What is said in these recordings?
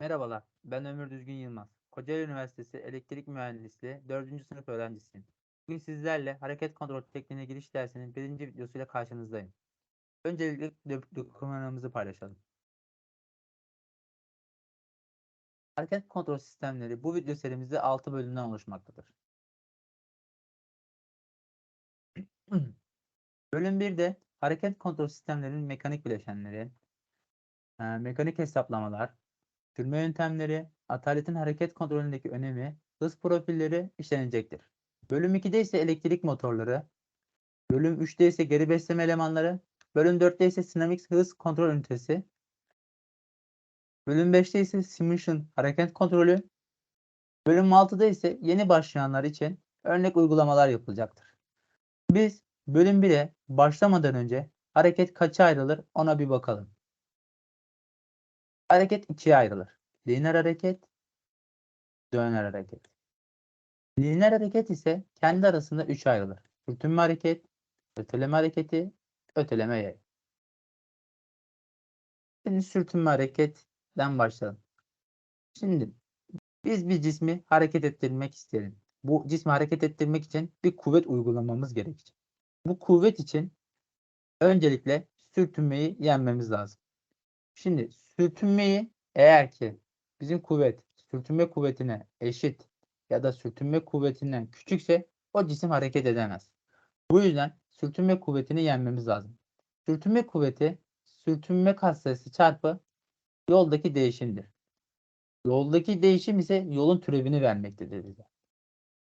Merhabalar, ben Ömür Düzgün Yılmaz. Kocaeli Üniversitesi Elektrik Mühendisliği 4. sınıf öğrencisiyim. Bugün sizlerle hareket kontrol tekniğine giriş dersinin birinci videosuyla karşınızdayım. Öncelikle dok- dokümanlarımızı paylaşalım. Hareket kontrol sistemleri bu video serimizde 6 bölümden oluşmaktadır. Bölüm 1'de hareket kontrol sistemlerinin mekanik bileşenleri, e, mekanik hesaplamalar, sürme yöntemleri, ataletin hareket kontrolündeki önemi, hız profilleri işlenecektir. Bölüm 2'de ise elektrik motorları, bölüm 3'te ise geri besleme elemanları, bölüm 4'te ise Dynamics hız kontrol ünitesi, bölüm 5'te ise Simulation hareket kontrolü, bölüm 6'da ise yeni başlayanlar için örnek uygulamalar yapılacaktır. Biz bölüm 1'e başlamadan önce hareket kaça ayrılır ona bir bakalım. Hareket ikiye ayrılır. Lineer hareket, döner hareket. Lineer hareket ise kendi arasında üç ayrılır. Sürtünme hareket, öteleme hareketi, öteleme yay. Şimdi sürtünme hareketten başlayalım. Şimdi biz bir cismi hareket ettirmek isteyelim. Bu cismi hareket ettirmek için bir kuvvet uygulamamız gerekecek. Bu kuvvet için öncelikle sürtünmeyi yenmemiz lazım. Şimdi sürtünmeyi eğer ki bizim kuvvet sürtünme kuvvetine eşit ya da sürtünme kuvvetinden küçükse o cisim hareket edemez. Bu yüzden sürtünme kuvvetini yenmemiz lazım. Sürtünme kuvveti sürtünme katsayısı çarpı yoldaki değişimdir. Yoldaki değişim ise yolun türevini vermektedir bize.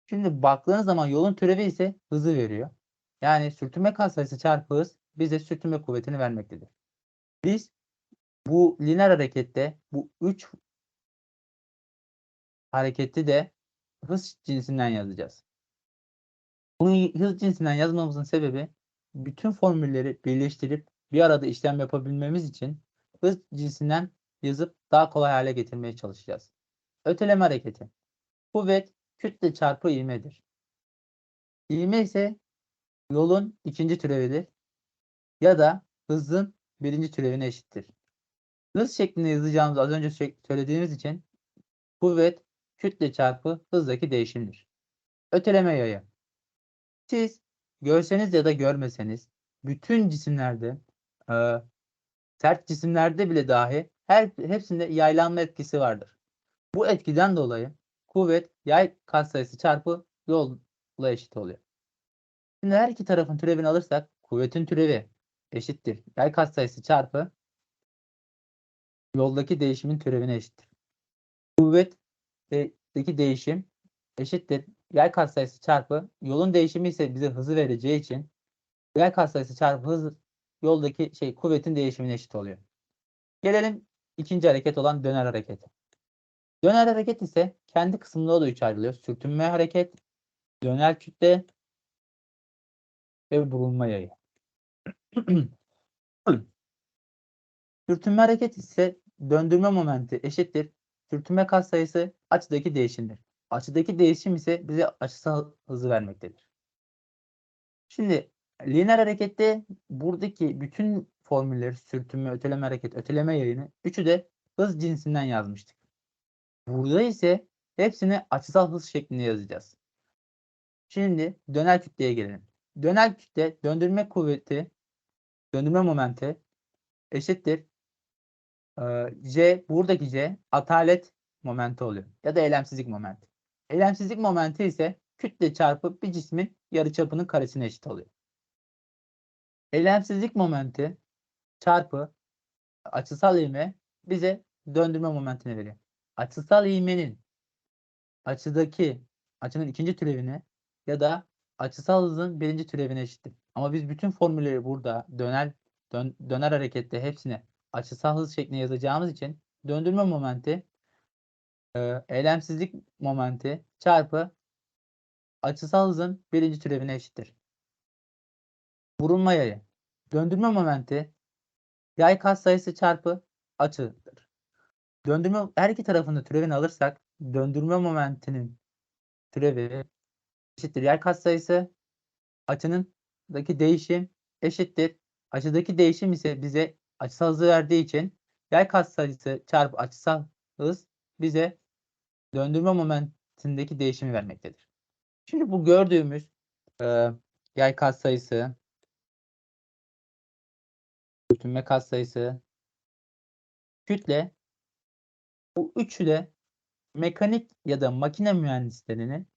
Şimdi baktığınız zaman yolun türevi ise hızı veriyor. Yani sürtünme katsayısı çarpı hız bize sürtünme kuvvetini vermektedir. Biz bu lineer harekette bu 3 hareketi de hız cinsinden yazacağız. Bunu hız cinsinden yazmamızın sebebi bütün formülleri birleştirip bir arada işlem yapabilmemiz için hız cinsinden yazıp daha kolay hale getirmeye çalışacağız. Öteleme hareketi. Kuvvet kütle çarpı ivmedir. İvme ise yolun ikinci türevidir ya da hızın birinci türevine eşittir. Hız şeklinde yazacağımız az önce sö- söylediğimiz için kuvvet kütle çarpı hızdaki değişimdir. Öteleme yayı. Siz görseniz ya da görmeseniz bütün cisimlerde e, sert cisimlerde bile dahi her hepsinde yaylanma etkisi vardır. Bu etkiden dolayı kuvvet yay katsayısı çarpı yolla eşit oluyor. Şimdi her iki tarafın türevini alırsak kuvvetin türevi eşittir. Yay katsayısı çarpı yoldaki değişimin türevine eşittir. Kuvvetteki değişim eşittir. Yay katsayısı çarpı yolun değişimi ise bize hızı vereceği için yay katsayısı çarpı hız yoldaki şey kuvvetin değişimine eşit oluyor. Gelelim ikinci hareket olan döner hareketi. Döner hareket ise kendi kısmında da üç ayrılıyor. Sürtünme hareket, döner kütle ve burulma yayı. Sürtünme hareket ise döndürme momenti eşittir. Sürtünme katsayısı açıdaki değişimdir. Açıdaki değişim ise bize açısal hızı vermektedir. Şimdi lineer harekette buradaki bütün formülleri sürtünme, öteleme hareket, öteleme yayını üçü de hız cinsinden yazmıştık. Burada ise hepsini açısal hız şeklinde yazacağız. Şimdi döner kütleye gelelim. Döner kütle döndürme kuvveti, döndürme momenti eşittir. Ee, C buradaki C atalet momenti oluyor. Ya da eylemsizlik momenti. Eylemsizlik momenti ise kütle çarpı bir cismin yarıçapının karesine eşit oluyor. Eylemsizlik momenti çarpı açısal ivme bize döndürme momentini veriyor. Açısal ivmenin açıdaki açının ikinci türevine ya da açısal hızın birinci türevine eşittir. Ama biz bütün formülleri burada döner dön, döner harekette hepsine açısal hız şeklinde yazacağımız için döndürme momenti e, eylemsizlik momenti çarpı açısal hızın birinci türevine eşittir. Vurulma yayı. Döndürme momenti yay katsayısı çarpı açıdır. Döndürme her iki tarafında türevini alırsak döndürme momentinin türevi eşittir yay katsayısı açının daki değişim eşittir. Açıdaki değişim ise bize açısal hızı verdiği için yay katsayısı çarpı açısal hız bize döndürme momentindeki değişimi vermektedir. Şimdi bu gördüğümüz e, yay katsayısı, sürtünme katsayısı, kütle bu üçü de mekanik ya da makine mühendislerinin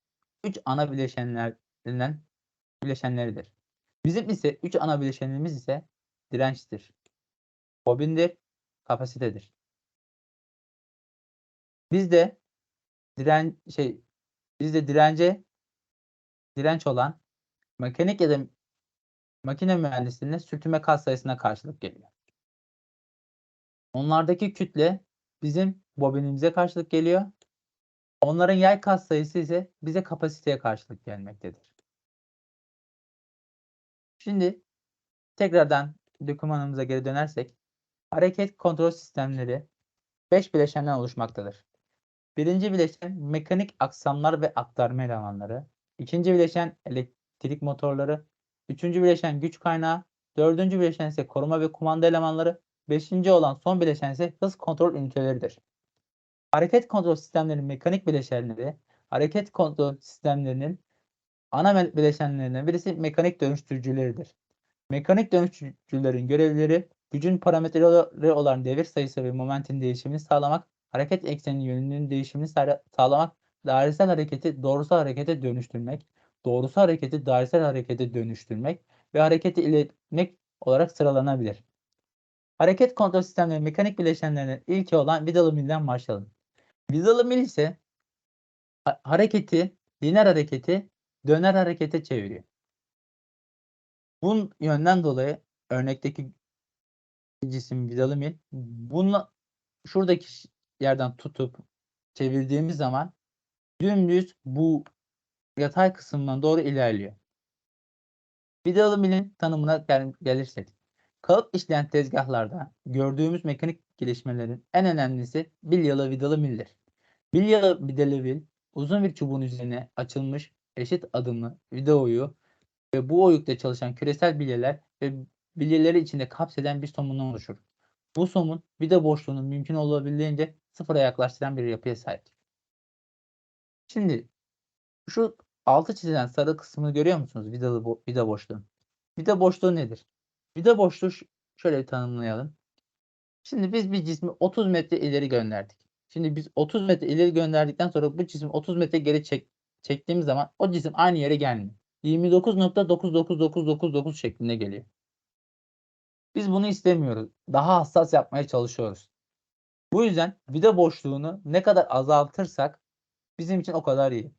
üç ana bileşenlerinden bileşenleridir. Bizim ise üç ana bileşenimiz ise dirençtir, bobindir, kapasitedir. Biz de diren şey bizde dirence direnç olan mekanik ya da makine mühendisliğine sürtünme katsayısına karşılık geliyor. Onlardaki kütle bizim bobinimize karşılık geliyor. Onların yay katsayısı ise bize kapasiteye karşılık gelmektedir. Şimdi tekrardan dokümanımıza geri dönersek hareket kontrol sistemleri 5 bileşenden oluşmaktadır. Birinci bileşen mekanik aksamlar ve aktarma elemanları. İkinci bileşen elektrik motorları. Üçüncü bileşen güç kaynağı. Dördüncü bileşen ise koruma ve kumanda elemanları. Beşinci olan son bileşen ise hız kontrol üniteleridir. Hareket kontrol sistemlerinin mekanik bileşenleri, hareket kontrol sistemlerinin ana bileşenlerinden birisi mekanik dönüştürücüleridir. Mekanik dönüştürücülerin görevleri gücün parametreleri olan devir sayısı ve momentin değişimini sağlamak, hareket ekseninin yönünün değişimini sağla- sağlamak, dairesel hareketi doğrusal harekete dönüştürmek, doğrusal hareketi dairesel harekete dönüştürmek ve hareketi iletmek olarak sıralanabilir. Hareket kontrol sistemleri mekanik bileşenlerinin ilki olan vidalı milden başlayalım. Vidalı mil ise ha- hareketi, lineer hareketi döner harekete çeviriyor. Bu yönden dolayı örnekteki cisim vidalı mil bununla şuradaki yerden tutup çevirdiğimiz zaman dümdüz bu yatay kısımdan doğru ilerliyor. Vidalı tanımına gel- gelirsek. Kalıp işleyen tezgahlarda gördüğümüz mekanik gelişmelerin en önemlisi bilyalı vidalı mildir. Bilyalı vidalı uzun bir çubuğun üzerine açılmış eşit adımlı vida oyu ve bu oyukta çalışan küresel bilyeler ve bilyeleri içinde kapseden bir somundan oluşur. Bu somun vida boşluğunu mümkün olabildiğince sıfıra yaklaştıran bir yapıya sahiptir. Şimdi şu altı çizilen sarı kısmını görüyor musunuz? Vidalı bo- vida boşluğu. Vida boşluğu nedir? Vida boşluğu şöyle bir tanımlayalım. Şimdi biz bir cismi 30 metre ileri gönderdik. Şimdi biz 30 metre ileri gönderdikten sonra bu cismi 30 metre geri çek, çektiğimiz zaman o cisim aynı yere gelmiyor. 29.99999 şeklinde geliyor. Biz bunu istemiyoruz. Daha hassas yapmaya çalışıyoruz. Bu yüzden vida boşluğunu ne kadar azaltırsak bizim için o kadar iyi.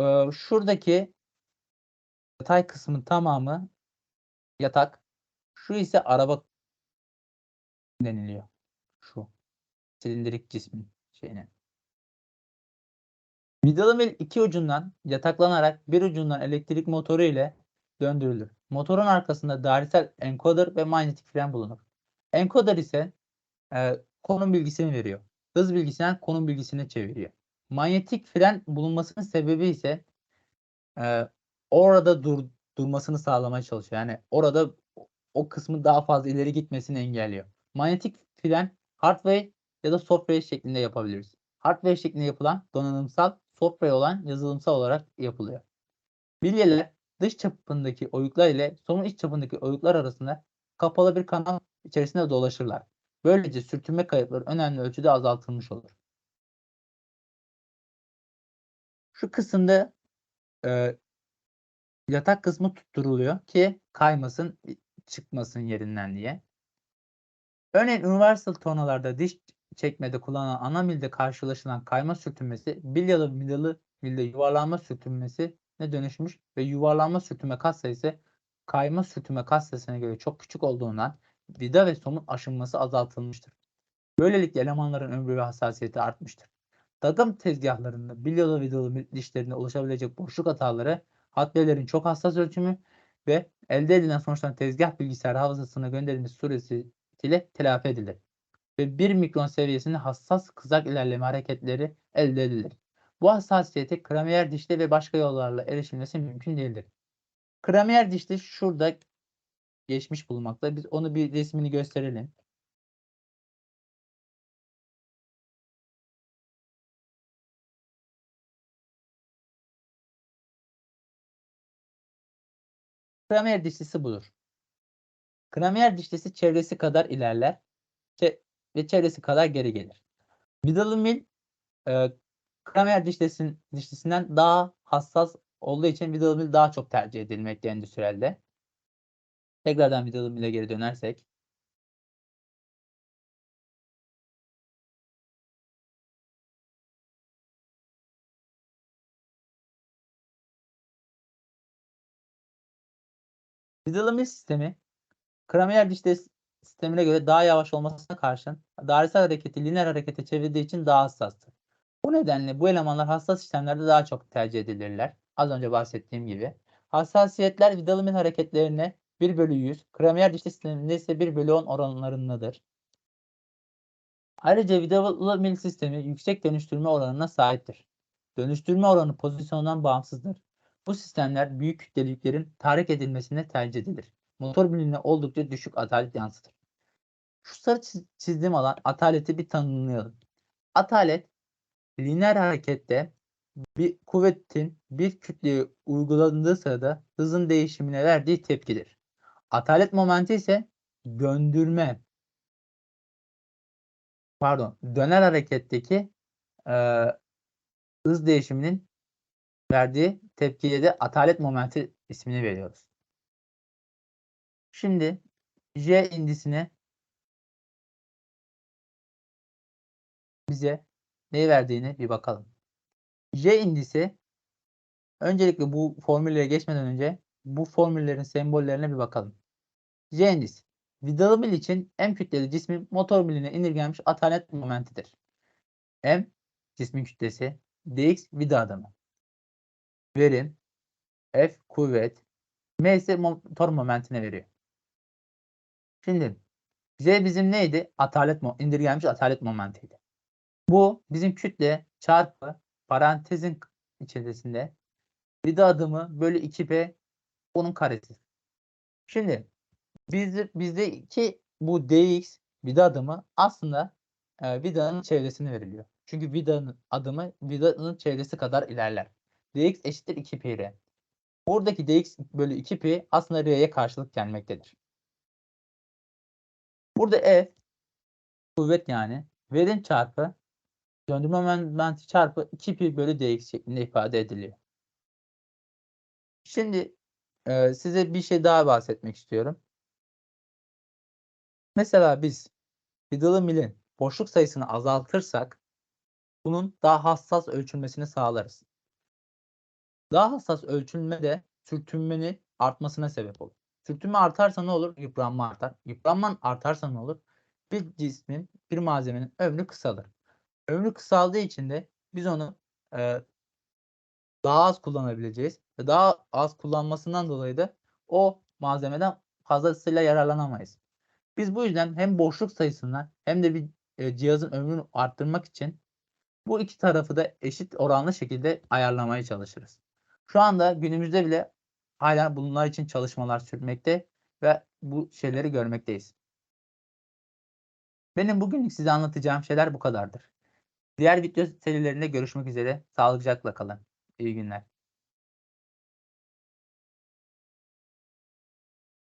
Ee, şuradaki yatay kısmın tamamı yatak. Şu ise araba deniliyor. Şu silindirik cismin şeyine. Vidalı mil iki ucundan yataklanarak bir ucundan elektrik motoru ile döndürülür. Motorun arkasında dairesel encoder ve manyetik fren bulunur. Encoder ise e, konum bilgisini veriyor. Hız bilgisinden konum bilgisine çeviriyor. Manyetik fren bulunmasının sebebi ise e, orada dur, durmasını sağlamaya çalışıyor. Yani orada o- kısmın daha fazla ileri gitmesini engelliyor. Manyetik fren hardware ya da software şeklinde yapabiliriz. Hardware şeklinde yapılan donanımsal, software olan yazılımsal olarak yapılıyor. Bilyeler dış çapındaki oyuklar ile somun iç çapındaki oyuklar arasında kapalı bir kanal içerisinde dolaşırlar. Böylece sürtünme kayıpları önemli ölçüde azaltılmış olur. Şu kısımda e, yatak kısmı tutturuluyor ki kaymasın, çıkmasın yerinden diye. Örneğin universal tornalarda diş çekmede kullanılan ana milde karşılaşılan kayma sürtünmesi bilyalı midalı milde yuvarlanma sürtünmesi ne dönüşmüş ve yuvarlanma sürtünme katsayısı kayma sürtünme katsayısına göre çok küçük olduğundan vida ve somun aşınması azaltılmıştır. Böylelikle elemanların ömrü ve hassasiyeti artmıştır. Takım tezgahlarında bilyalı vidalı dişlerinde oluşabilecek boşluk hataları hatbelerin çok hassas ölçümü ve elde edilen sonuçların tezgah bilgisayar hafızasına gönderilmesi suretiyle telafi edilir ve 1 mikron seviyesinde hassas kızak ilerleme hareketleri elde edilir. Bu hassasiyete kramiyer dişle ve başka yollarla erişilmesi mümkün değildir. Kramiyer dişli şurada geçmiş bulunmakta. Biz onu bir resmini gösterelim. Kramer dişlisi budur. Kramer dişlisi çevresi kadar ilerler ve çevresi kadar geri gelir. Middle mill e, Kramer dişlisin, dişlisinden daha hassas olduğu için middle mill daha çok tercih edilmekte endüstriyelde. Tekrardan middle mill'e geri dönersek. Middle mill sistemi Kramer dişli sistemine göre daha yavaş olmasına karşın dairesel hareketi lineer harekete çevirdiği için daha hassastır. Bu nedenle bu elemanlar hassas işlemlerde daha çok tercih edilirler. Az önce bahsettiğim gibi. Hassasiyetler Vidal'ın hareketlerine 1 bölü 100, Kramer dişli sisteminde ise 1 bölü 10 oranlarındadır. Ayrıca Vidal sistemi yüksek dönüştürme oranına sahiptir. Dönüştürme oranı pozisyondan bağımsızdır. Bu sistemler büyük kütleli yüklerin tahrik edilmesine tercih edilir. Motor bilimine oldukça düşük atalet yansıtır. Şu sarı çiz- çizdiğim alan ataleti bir tanımlayalım. Atalet lineer harekette bir kuvvetin bir kütleye uygulandığı sırada hızın değişimine verdiği tepkidir. Atalet momenti ise döndürme pardon döner hareketteki e, hız değişiminin verdiği tepkiye de atalet momenti ismini veriyoruz. Şimdi J indisine bize ne verdiğini bir bakalım. J indisi öncelikle bu formüllere geçmeden önce bu formüllerin sembollerine bir bakalım. J indisi vidalı mil için M kütleli cismin motor miline indirgenmiş atalet momentidir. M cismin kütlesi, dx vida adımı. Verim, F kuvvet, M ise motor momentine veriyor. Şimdi J bizim neydi? Atalet indirgenmiş atalet momentiydi. Bu bizim kütle çarpı parantezin içerisinde vida adımı bölü 2p onun karesi. Şimdi bizde bizdeki bu dx vida adımı aslında e, vidanın çevresine veriliyor. Çünkü vidanın adımı vidanın çevresi kadar ilerler. dx eşittir 2pi r. Buradaki dx bölü 2pi aslında r'ye karşılık gelmektedir. Burada F kuvvet yani verim çarpı döndürme momenti çarpı 2 pi bölü dx şeklinde ifade ediliyor. Şimdi e, size bir şey daha bahsetmek istiyorum. Mesela biz vidalı milin boşluk sayısını azaltırsak bunun daha hassas ölçülmesini sağlarız. Daha hassas ölçülme de sürtünmenin artmasına sebep olur. Sürtünme artarsa ne olur? Yıpranma artar. Yıpranma artarsa ne olur? Bir cismin, bir malzemenin ömrü kısalır. Ömrü kısaldığı için de biz onu e, daha az kullanabileceğiz. Ve daha az kullanmasından dolayı da o malzemeden fazlasıyla yararlanamayız. Biz bu yüzden hem boşluk sayısından hem de bir e, cihazın ömrünü arttırmak için bu iki tarafı da eşit oranlı şekilde ayarlamaya çalışırız. Şu anda günümüzde bile hala bunlar için çalışmalar sürmekte ve bu şeyleri görmekteyiz. Benim bugünlük size anlatacağım şeyler bu kadardır. Diğer video serilerinde görüşmek üzere. Sağlıcakla kalın. İyi günler.